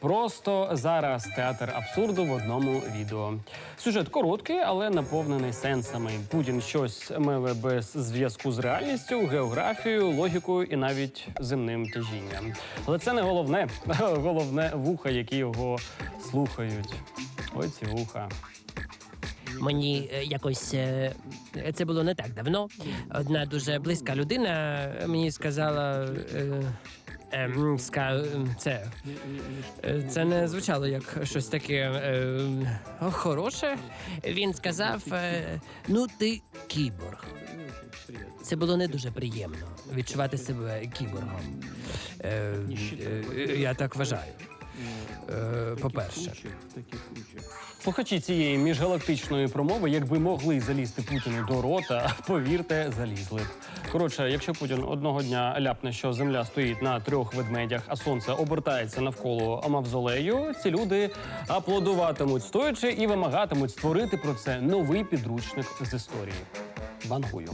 Просто зараз театр абсурду в одному відео. Сюжет короткий, але наповнений сенсами. Путін щось миле без зв'язку з реальністю, географією, логікою і навіть земним тяжінням. Але це не головне. Головне вуха, які його слухають. Ой, ці вуха. Мені е, якось е, це було не так давно. Одна дуже близька людина мені сказала. Е, е, ска, це, е, це не звучало як щось таке е, хороше. Він сказав: е, ну, ти кіборг. Це було не дуже приємно відчувати себе кіборгом. Е, е, я так вважаю. Е, по-перше. Слухачі цієї міжгалактичної промови, якби могли залізти Путіну до рота, повірте, залізли. б. Коротше, якщо Путін одного дня ляпне, що земля стоїть на трьох ведмедях, а сонце обертається навколо мавзолею, ці люди аплодуватимуть стоячи і вимагатимуть створити про це новий підручник з історії. Бангую.